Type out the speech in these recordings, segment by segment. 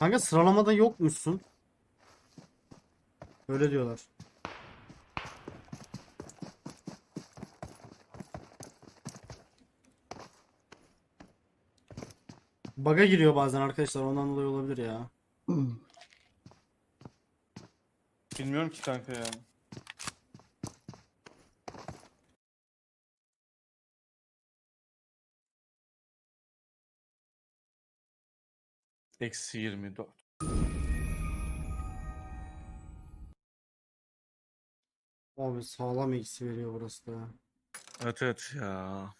Kanka sıralamada yokmuşsun. Öyle diyorlar. Baga giriyor bazen arkadaşlar ondan dolayı olabilir ya. Bilmiyorum ki kanka ya. Eksi 24. Abi sağlam eksi veriyor burası da. Evet evet ya.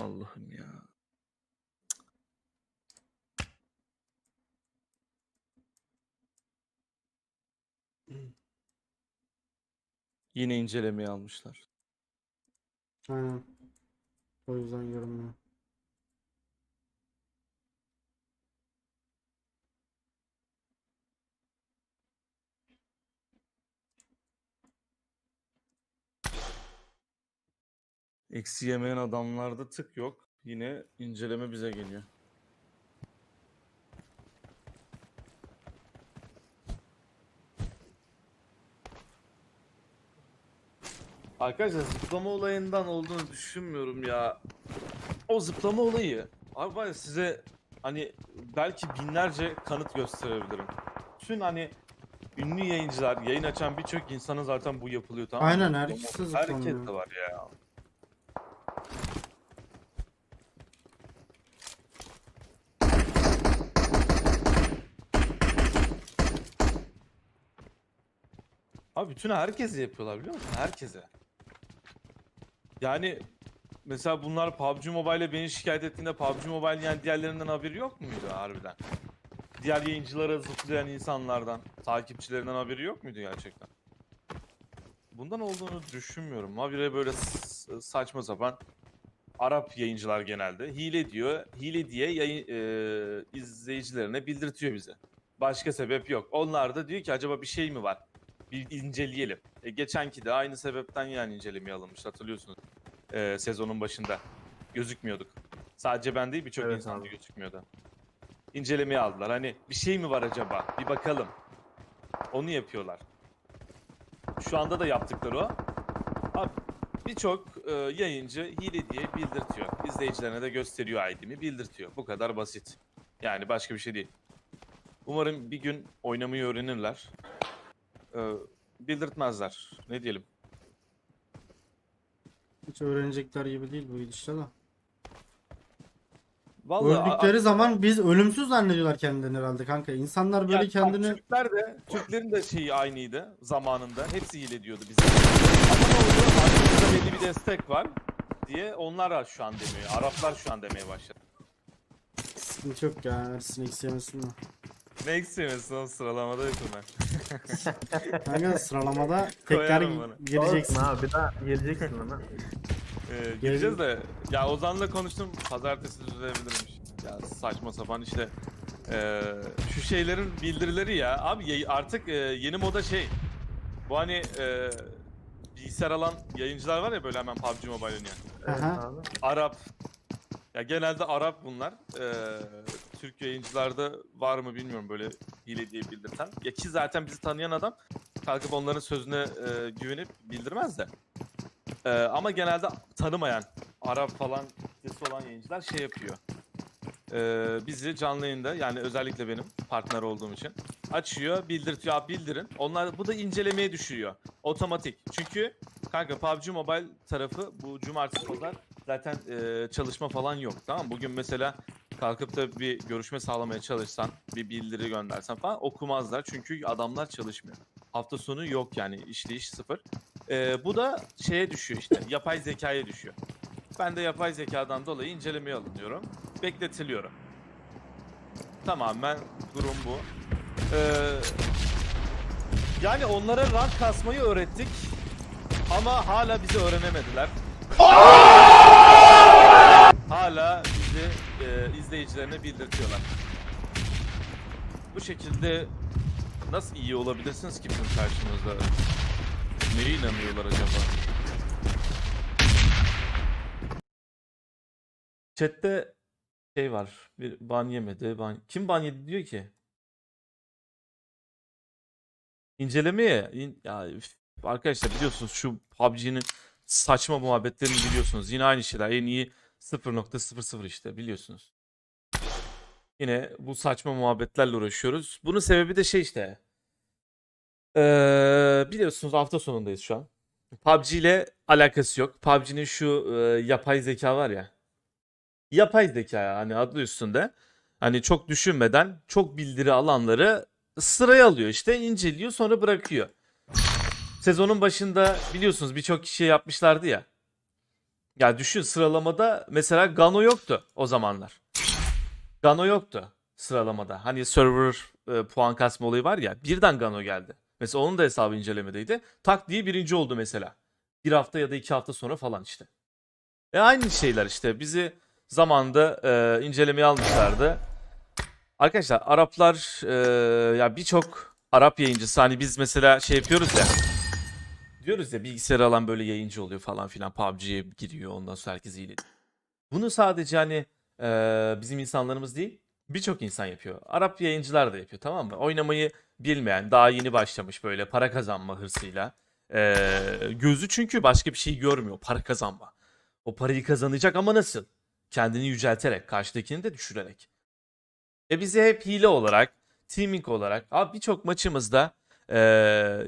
Allah'ım ya. Yine incelemeye almışlar. Aynen. O yüzden görünmüyor. Eksi yemeyen adamlarda tık yok. Yine inceleme bize geliyor. Arkadaşlar zıplama olayından olduğunu düşünmüyorum ya. O zıplama olayı. Abi var ya size hani belki binlerce kanıt gösterebilirim. Bütün hani ünlü yayıncılar, yayın açan birçok insana zaten bu yapılıyor tamam mı? Aynen, herkese zıplanıyor. Herkes de var ya. Abi bütün herkese yapıyorlar biliyor musun? Herkese. Yani mesela bunlar PUBG Mobile'e beni şikayet ettiğinde PUBG Mobile yani diğerlerinden haberi yok muydu harbiden? Diğer yayıncılara zıplayan insanlardan, takipçilerinden haberi yok muydu gerçekten? Bundan olduğunu düşünmüyorum. Habire böyle saçma sapan Arap yayıncılar genelde hile diyor. Hile diye yayın, e, izleyicilerine bildirtiyor bize. Başka sebep yok. Onlar da diyor ki acaba bir şey mi var? Bir inceleyelim. E, geçenki de aynı sebepten yani incelemeye alınmış hatırlıyorsunuz. E, sezonun başında. Gözükmüyorduk. Sadece ben değil birçok Evet insan da gözükmüyordu. İncelemeye aldılar. Hani bir şey mi var acaba? Bir bakalım. Onu yapıyorlar. Şu anda da yaptıkları o. Abi birçok e, yayıncı hile diye bildirtiyor. İzleyicilerine de gösteriyor ID'mi bildirtiyor. Bu kadar basit. Yani başka bir şey değil. Umarım bir gün oynamayı öğrenirler. E, bildirtmezler. Ne diyelim. Hiç öğrenecekler gibi değil bu gidişle de. Vallahi Öldükleri zaman biz ölümsüz zannediyorlar kendilerini herhalde kanka. İnsanlar böyle Ya, kendini Türkler de, Türklerin de şeyi aynıydı zamanında. Hepsi hile diyordu bize. Ama ne oldu? Arkamızda belli bir destek var diye onlar şu an demiyor. Araplar şu an demeye başladı. sıkıntı yok ya. Ersin eksi yemesin de. Ne o sıralamada yokum ben. Kanka sıralamada tekrar Koyarım bana. gireceksin. Olsun abi bir daha geleceksin ama. Ee, gireceğiz de ya Ozan'la konuştum pazartesi düzelebilirmiş. Ya saçma sapan işte ee, şu şeylerin bildirileri ya abi artık ee, yeni moda şey bu hani ee, bilgisayar alan yayıncılar var ya böyle hemen PUBG Mobile oynayan. Evet Aha. abi. Arap ya genelde Arap bunlar. Ee, Türk yayıncılarda var mı bilmiyorum böyle hile diye bildirten. Ya ki zaten bizi tanıyan adam kalkıp onların sözüne e, güvenip bildirmez de. Ee, ama genelde tanımayan Arap falan kitlesi olan yayıncılar şey yapıyor. Ee, bizi canlı yayında yani özellikle benim partner olduğum için açıyor, bildirtiyor, "Abi bildirin. Onlar bu da incelemeye düşüyor. Otomatik. Çünkü kanka PUBG Mobile tarafı bu cumartesi pazar zaten e, çalışma falan yok tamam? Bugün mesela kalkıp da bir görüşme sağlamaya çalışsan, bir bildiri göndersen falan okumazlar çünkü adamlar çalışmıyor. Hafta sonu yok yani işleyiş sıfır. E, bu da şeye düşüyor işte yapay zekaya düşüyor. Ben de yapay zekadan dolayı incelemeye alınıyorum. Bekletiliyorum. Tamamen durum bu. Ee, yani onlara rank kasmayı öğrettik. Ama hala bizi öğrenemediler. Hala bizi e, izleyicilerine bildirtiyorlar. Bu şekilde nasıl iyi olabilirsiniz ki bizim karşımızda? Nereye inanıyorlar acaba? Chat'te şey var. Bir ban yemedi. Ban... Kim ban yedi diyor ki? İncelemeye in- ya arkadaşlar biliyorsunuz şu PUBG'nin saçma muhabbetlerini biliyorsunuz. Yine aynı şeyler. En iyi 0.00 işte biliyorsunuz. Yine bu saçma muhabbetlerle uğraşıyoruz. Bunun sebebi de şey işte. Ee, biliyorsunuz hafta sonundayız şu an. PUBG ile alakası yok. PUBG'nin şu e, yapay zeka var ya. Yapay zeka hani adı üstünde. Hani çok düşünmeden çok bildiri alanları sıraya alıyor işte inceliyor sonra bırakıyor. Sezonun başında biliyorsunuz birçok kişi yapmışlardı ya. Ya düşün sıralamada mesela Gano yoktu o zamanlar. Gano yoktu sıralamada. Hani server e, puan kasma olayı var ya birden Gano geldi. Mesela onun da hesabı incelemedeydi. Tak diye birinci oldu mesela. Bir hafta ya da iki hafta sonra falan işte. E aynı şeyler işte. Bizi zamanda e, incelemeye almışlardı. Arkadaşlar Araplar e, ya birçok Arap yayıncısı hani biz mesela şey yapıyoruz ya. Diyoruz ya bilgisayarı alan böyle yayıncı oluyor falan filan. PUBG'ye giriyor ondan sonra herkes iyi. Bunu sadece hani e, bizim insanlarımız değil birçok insan yapıyor. Arap yayıncılar da yapıyor tamam mı? Oynamayı bilmeyen daha yeni başlamış böyle para kazanma hırsıyla. E, gözü çünkü başka bir şey görmüyor para kazanma. O parayı kazanacak ama nasıl? Kendini yücelterek, karşıdakini de düşürerek. E bize hep hile olarak, teaming olarak, abi birçok maçımızda e,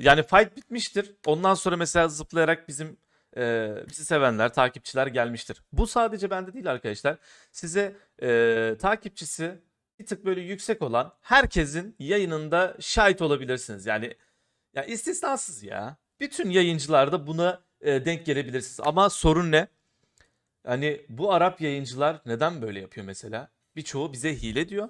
yani fight bitmiştir. Ondan sonra mesela zıplayarak bizim e, bizi sevenler, takipçiler gelmiştir. Bu sadece bende değil arkadaşlar. Size e, takipçisi bir tık böyle yüksek olan herkesin yayınında şahit olabilirsiniz. Yani ya istisnasız ya. Bütün yayıncılarda buna e, denk gelebilirsiniz. Ama sorun ne? Hani bu Arap yayıncılar neden böyle yapıyor mesela? Birçoğu bize hile diyor.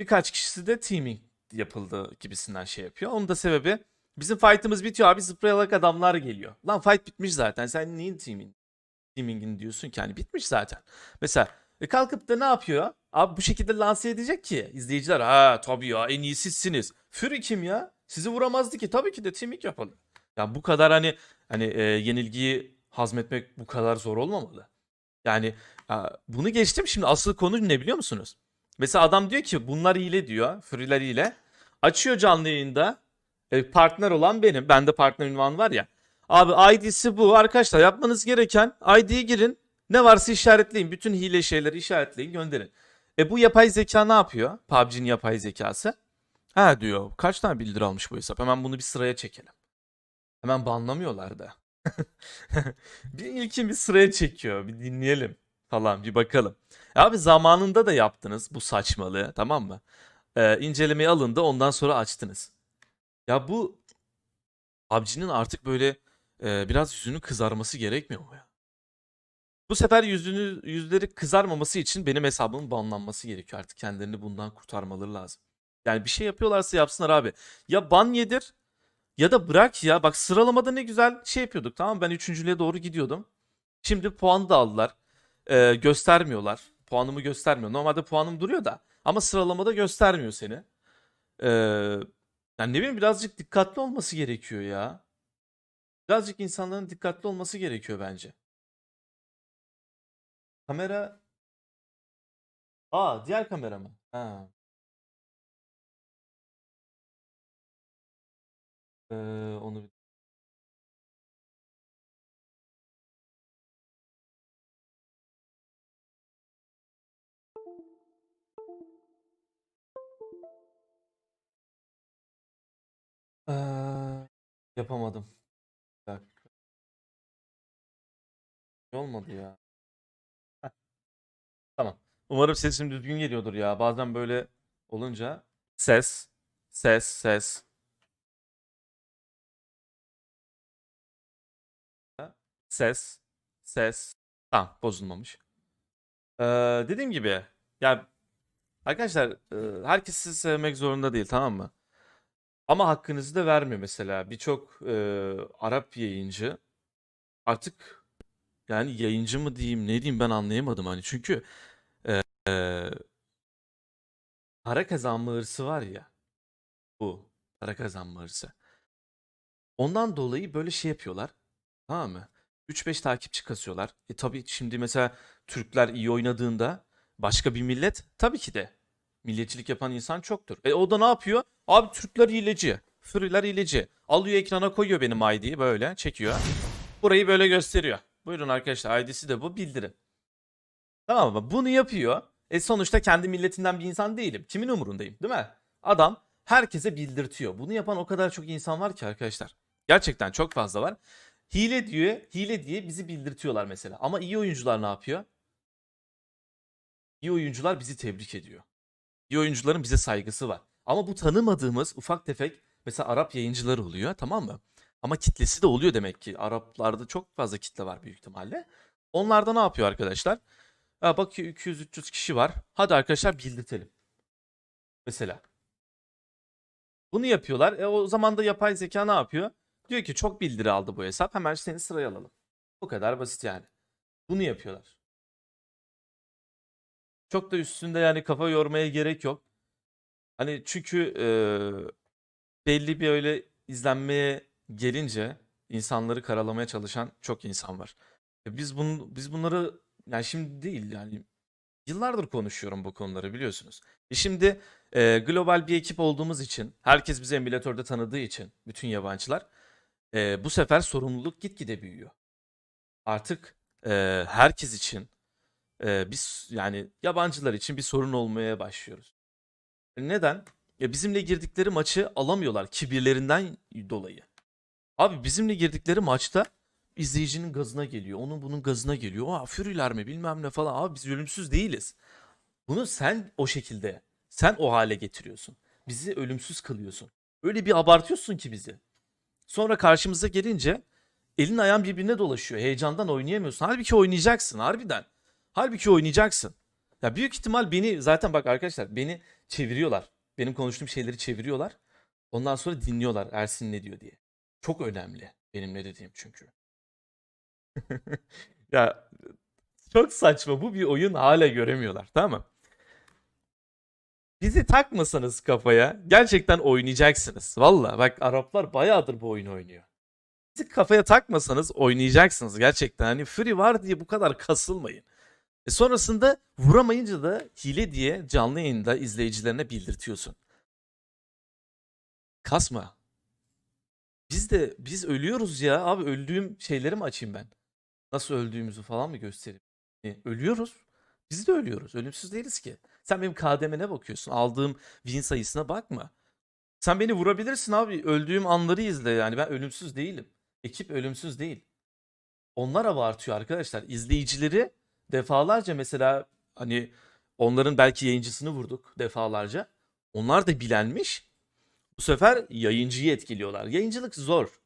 Birkaç kişisi de teaming yapıldı gibisinden şey yapıyor. Onun da sebebi bizim fight'ımız bitiyor abi zıplayarak adamlar geliyor. Lan fight bitmiş zaten sen neyin teaming? Teaming'in diyorsun ki hani bitmiş zaten. Mesela e kalkıp da ne yapıyor? Abi bu şekilde lanse edecek ki izleyiciler ha tabii ya en iyi sizsiniz. Fury kim ya? Sizi vuramazdı ki tabii ki de teaming yapalım. Ya bu kadar hani hani e, yenilgiyi hazmetmek bu kadar zor olmamalı. Yani ya, bunu geçtim şimdi asıl konu ne biliyor musunuz? Mesela adam diyor ki bunlar hile diyor. Free'ler hile. Açıyor canlı yayında. E, partner olan benim. Bende partner ünvanı var ya. Abi ID'si bu. Arkadaşlar yapmanız gereken ID'ye girin. Ne varsa işaretleyin. Bütün hile şeyleri işaretleyin gönderin. E bu yapay zeka ne yapıyor? PUBG'nin yapay zekası. Ha diyor. Kaç tane bildiri almış bu hesap? Hemen bunu bir sıraya çekelim. Hemen banlamıyorlar da. bir ilkin bir sıraya çekiyor. Bir dinleyelim falan bir bakalım. Abi zamanında da yaptınız bu saçmalığı tamam mı? Ee, incelemeye alındı ondan sonra açtınız. Ya bu PUBG'nin artık böyle e, biraz yüzünün kızarması gerekmiyor mu ya? Bu sefer yüzünü yüzleri kızarmaması için benim hesabımın banlanması gerekiyor artık. Kendilerini bundan kurtarmaları lazım. Yani bir şey yapıyorlarsa yapsınlar abi. Ya ban yedir ya da bırak ya. Bak sıralamada ne güzel şey yapıyorduk tamam? Ben üçüncülüğe doğru gidiyordum. Şimdi puanı da aldılar. Ee, göstermiyorlar. Puanımı göstermiyor. Normalde puanım duruyor da. Ama sıralamada göstermiyor seni. Ee, yani ne bileyim birazcık dikkatli olması gerekiyor ya. Birazcık insanların dikkatli olması gerekiyor bence. Kamera... Aa diğer kamera mı? Ha. Ee, onu Ee, yapamadım. Bir dakika. Olmadı ya. Tamam. Umarım sesim düzgün geliyordur ya. Bazen böyle olunca ses, ses, ses. Ses, ses. Tamam, bozulmamış. Ee, dediğim gibi ya arkadaşlar herkes sizi sevmek zorunda değil tamam mı? Ama hakkınızı da vermiyor mesela. Birçok e, Arap yayıncı artık yani yayıncı mı diyeyim ne diyeyim ben anlayamadım hani. Çünkü e, e, para kazanma hırsı var ya bu para kazanma hırsı. Ondan dolayı böyle şey yapıyorlar. Tamam mı? 3-5 takipçi kasıyorlar. E tabii şimdi mesela Türkler iyi oynadığında başka bir millet tabii ki de milliyetçilik yapan insan çoktur. E o da ne yapıyor? Abi Türkler hileci. Fırılar hileci. Alıyor ekrana koyuyor benim ID'yi böyle çekiyor. Burayı böyle gösteriyor. Buyurun arkadaşlar ID'si de bu bildirin. Tamam mı? Bunu yapıyor. E sonuçta kendi milletinden bir insan değilim. Kimin umurundayım değil mi? Adam herkese bildirtiyor. Bunu yapan o kadar çok insan var ki arkadaşlar. Gerçekten çok fazla var. Hile diyor, hile diye bizi bildirtiyorlar mesela. Ama iyi oyuncular ne yapıyor? İyi oyuncular bizi tebrik ediyor. İyi oyuncuların bize saygısı var. Ama bu tanımadığımız ufak tefek mesela Arap yayıncıları oluyor tamam mı? Ama kitlesi de oluyor demek ki. Araplarda çok fazla kitle var büyük ihtimalle. Onlar da ne yapıyor arkadaşlar? Ha, bakıyor 200-300 kişi var. Hadi arkadaşlar bildirtelim. Mesela. Bunu yapıyorlar. E o zaman da yapay zeka ne yapıyor? Diyor ki çok bildiri aldı bu hesap. Hemen seni sıraya alalım. Bu kadar basit yani. Bunu yapıyorlar. Çok da üstünde yani kafa yormaya gerek yok. Hani çünkü eee, belli bir öyle izlenmeye gelince insanları karalamaya çalışan çok insan var. E Biz bunu biz bunları yani şimdi değil yani yıllardır konuşuyorum bu konuları biliyorsunuz. E şimdi e, global bir ekip olduğumuz için herkes bizi emülatörde tanıdığı için bütün yabancılar e, bu sefer sorumluluk gitgide büyüyor. Artık e, herkes için e, biz yani yabancılar için bir sorun olmaya başlıyoruz. Neden? Ya bizimle girdikleri maçı alamıyorlar kibirlerinden dolayı. Abi bizimle girdikleri maçta izleyicinin gazına geliyor. Onun bunun gazına geliyor. Aa Fury'ler mi bilmem ne falan. Abi biz ölümsüz değiliz. Bunu sen o şekilde, sen o hale getiriyorsun. Bizi ölümsüz kılıyorsun. Öyle bir abartıyorsun ki bizi. Sonra karşımıza gelince elin ayağın birbirine dolaşıyor. Heyecandan oynayamıyorsun. Halbuki oynayacaksın harbiden. Halbuki oynayacaksın. Ya büyük ihtimal beni zaten bak arkadaşlar beni çeviriyorlar. Benim konuştuğum şeyleri çeviriyorlar. Ondan sonra dinliyorlar Ersin ne diyor diye. Çok önemli benim ne dediğim çünkü. ya çok saçma bu bir oyun hala göremiyorlar tamam mı? Bizi takmasanız kafaya gerçekten oynayacaksınız. Valla bak Araplar bayağıdır bu oyunu oynuyor. Bizi kafaya takmasanız oynayacaksınız gerçekten. Hani Fury var diye bu kadar kasılmayın. E sonrasında vuramayınca da hile diye canlı yayında izleyicilerine bildirtiyorsun. Kasma. Biz de biz ölüyoruz ya abi öldüğüm şeyleri mi açayım ben? Nasıl öldüğümüzü falan mı göstereyim? E, ölüyoruz. Biz de ölüyoruz. Ölümsüz değiliz ki. Sen benim KDM'ne bakıyorsun. Aldığım win sayısına bakma. Sen beni vurabilirsin abi. Öldüğüm anları izle yani. Ben ölümsüz değilim. Ekip ölümsüz değil. Onlar abartıyor arkadaşlar. İzleyicileri defalarca mesela hani onların belki yayıncısını vurduk defalarca. Onlar da bilenmiş. Bu sefer yayıncıyı etkiliyorlar. Yayıncılık zor.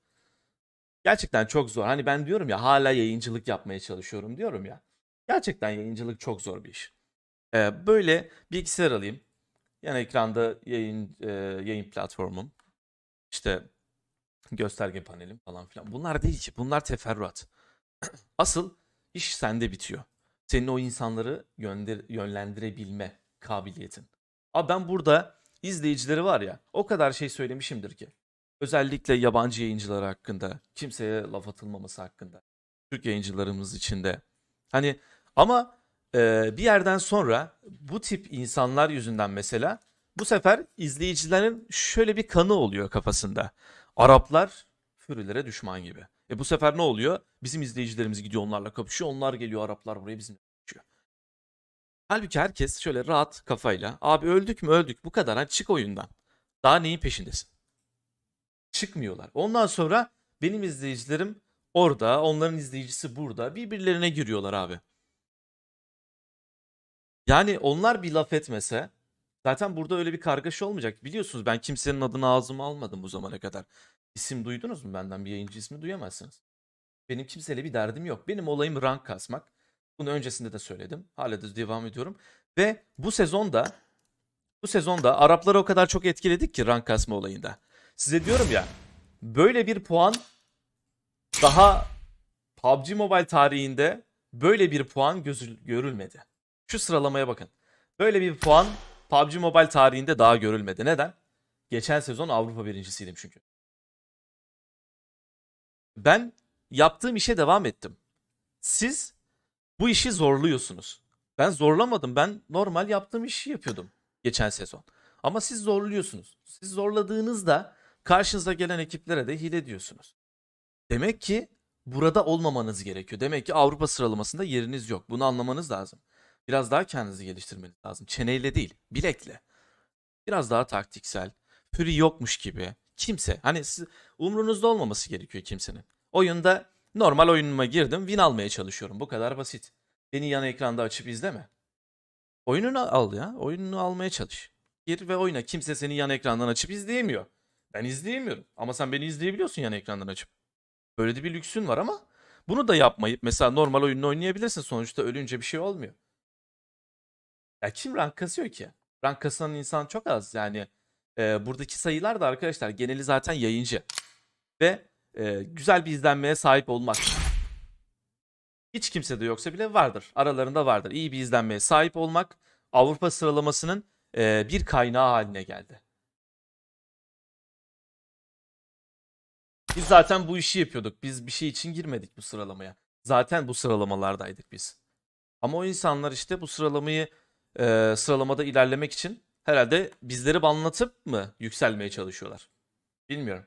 Gerçekten çok zor. Hani ben diyorum ya hala yayıncılık yapmaya çalışıyorum diyorum ya. Gerçekten yayıncılık çok zor bir iş. Ee, böyle bilgisayar alayım. Yan ekranda yayın e, yayın platformum. İşte gösterge panelim falan filan. Bunlar değil ki. Bunlar teferruat. Asıl iş sende bitiyor. Senin o insanları gönder, yönlendirebilme kabiliyetin. Abi ben burada izleyicileri var ya o kadar şey söylemişimdir ki. Özellikle yabancı yayıncılar hakkında, kimseye laf atılmaması hakkında. Türk yayıncılarımız içinde. Hani ama e, bir yerden sonra bu tip insanlar yüzünden mesela bu sefer izleyicilerin şöyle bir kanı oluyor kafasında. Araplar Fürilere düşman gibi. E bu sefer ne oluyor? Bizim izleyicilerimiz gidiyor onlarla kapışıyor. Onlar geliyor Araplar buraya bizimle kapışıyor. Halbuki herkes şöyle rahat kafayla. Abi öldük mü öldük bu kadar. Hadi çık oyundan. Daha neyin peşindesin? Çıkmıyorlar. Ondan sonra benim izleyicilerim orada. Onların izleyicisi burada. Birbirlerine giriyorlar abi. Yani onlar bir laf etmese zaten burada öyle bir kargaşa olmayacak. Biliyorsunuz ben kimsenin adını ağzıma almadım bu zamana kadar. İsim duydunuz mu benden? Bir yayıncı ismi duyamazsınız. Benim kimseyle bir derdim yok. Benim olayım rank kasmak. Bunu öncesinde de söyledim. Hala da devam ediyorum. Ve bu sezonda bu sezonda Arapları o kadar çok etkiledik ki rank kasma olayında. Size diyorum ya böyle bir puan daha PUBG Mobile tarihinde böyle bir puan gözü, görülmedi. Şu sıralamaya bakın. Böyle bir puan PUBG Mobile tarihinde daha görülmedi. Neden? Geçen sezon Avrupa birincisiydim çünkü. Ben yaptığım işe devam ettim. Siz bu işi zorluyorsunuz. Ben zorlamadım. Ben normal yaptığım işi yapıyordum geçen sezon. Ama siz zorluyorsunuz. Siz zorladığınızda karşınıza gelen ekiplere de hile diyorsunuz. Demek ki burada olmamanız gerekiyor. Demek ki Avrupa sıralamasında yeriniz yok. Bunu anlamanız lazım. Biraz daha kendinizi geliştirmeniz lazım. Çeneyle değil, bilekle. Biraz daha taktiksel. Fury yokmuş gibi. Kimse. Hani siz, umrunuzda olmaması gerekiyor kimsenin. Oyunda normal oyunuma girdim. Win almaya çalışıyorum. Bu kadar basit. Beni yan ekranda açıp izleme. Oyununu al ya. Oyununu almaya çalış. Gir ve oyna. Kimse seni yan ekrandan açıp izleyemiyor. Ben izleyemiyorum. Ama sen beni izleyebiliyorsun yan ekrandan açıp. Böyle de bir lüksün var ama bunu da yapmayıp mesela normal oyununu oynayabilirsin. Sonuçta ölünce bir şey olmuyor. Ya kim rank kasıyor ki? Rank kasan insan çok az. Yani e, buradaki sayılar da arkadaşlar geneli zaten yayıncı. Ve e, güzel bir izlenmeye sahip olmak. Hiç kimse de yoksa bile vardır. Aralarında vardır. İyi bir izlenmeye sahip olmak Avrupa sıralamasının e, bir kaynağı haline geldi. Biz zaten bu işi yapıyorduk. Biz bir şey için girmedik bu sıralamaya. Zaten bu sıralamalardaydık biz. Ama o insanlar işte bu sıralamayı e, sıralamada ilerlemek için herhalde bizleri banlatıp mı yükselmeye çalışıyorlar? Bilmiyorum.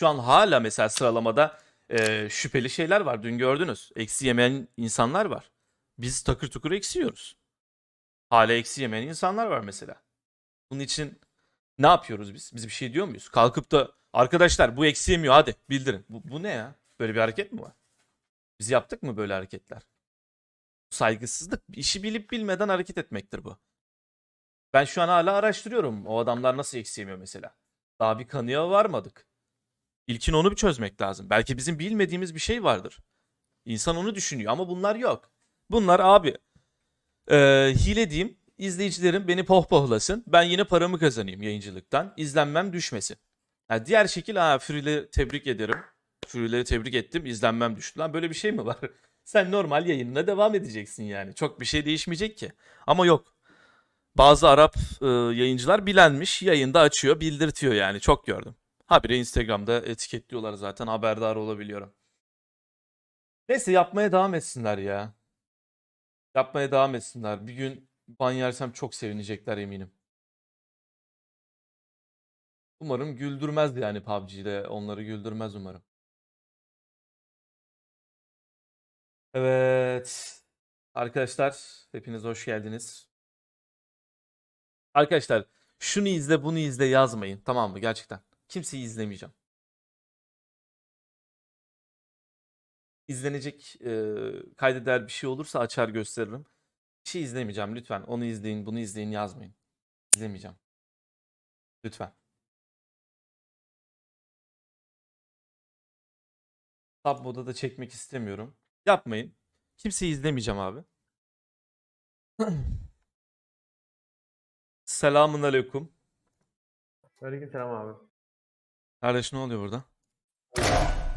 Şu an hala mesela sıralamada e, şüpheli şeyler var. Dün gördünüz. Eksi yemeyen insanlar var. Biz takır tukur eksiyoruz. Hala eksi yemeyen insanlar var mesela. Bunun için ne yapıyoruz biz? Biz bir şey diyor muyuz? Kalkıp da arkadaşlar bu eksi yemiyor hadi bildirin. Bu, bu ne ya? Böyle bir hareket mi var? Biz yaptık mı böyle hareketler? Saygısızlık. İşi bilip bilmeden hareket etmektir bu. Ben şu an hala araştırıyorum. O adamlar nasıl eksi yemiyor mesela. Daha bir kanıya varmadık. İlkin onu bir çözmek lazım. Belki bizim bilmediğimiz bir şey vardır. İnsan onu düşünüyor ama bunlar yok. Bunlar abi e, hile diyeyim. İzleyicilerim beni pohpohlasın. Ben yine paramı kazanayım yayıncılıktan. İzlenmem düşmesin. Ha, diğer şekil ha Fury'leri tebrik ederim. Fury'leri tebrik ettim. İzlenmem düştü. Lan böyle bir şey mi var? Sen normal yayınına devam edeceksin yani. Çok bir şey değişmeyecek ki. Ama yok. Bazı Arap e, yayıncılar bilenmiş. Yayında açıyor, bildirtiyor yani. Çok gördüm. Habire Instagram'da etiketliyorlar zaten. Haberdar olabiliyorum. Neyse yapmaya devam etsinler ya. Yapmaya devam etsinler. Bir gün ban yersem çok sevinecekler eminim. Umarım güldürmez yani PUBG'de. Onları güldürmez umarım. Evet. Arkadaşlar hepiniz hoş geldiniz. Arkadaşlar şunu izle bunu izle yazmayın tamam mı gerçekten. Kimseyi izlemeyeceğim. İzlenecek e, kaydeder bir şey olursa açar gösteririm. Bir şey izlemeyeceğim lütfen. Onu izleyin bunu izleyin yazmayın. İzlemeyeceğim. Lütfen. Tab moda da çekmek istemiyorum. Yapmayın. Kimseyi izlemeyeceğim abi. Selamun aleyküm. Aleyküm selam abi. Kardeş ne oluyor burada?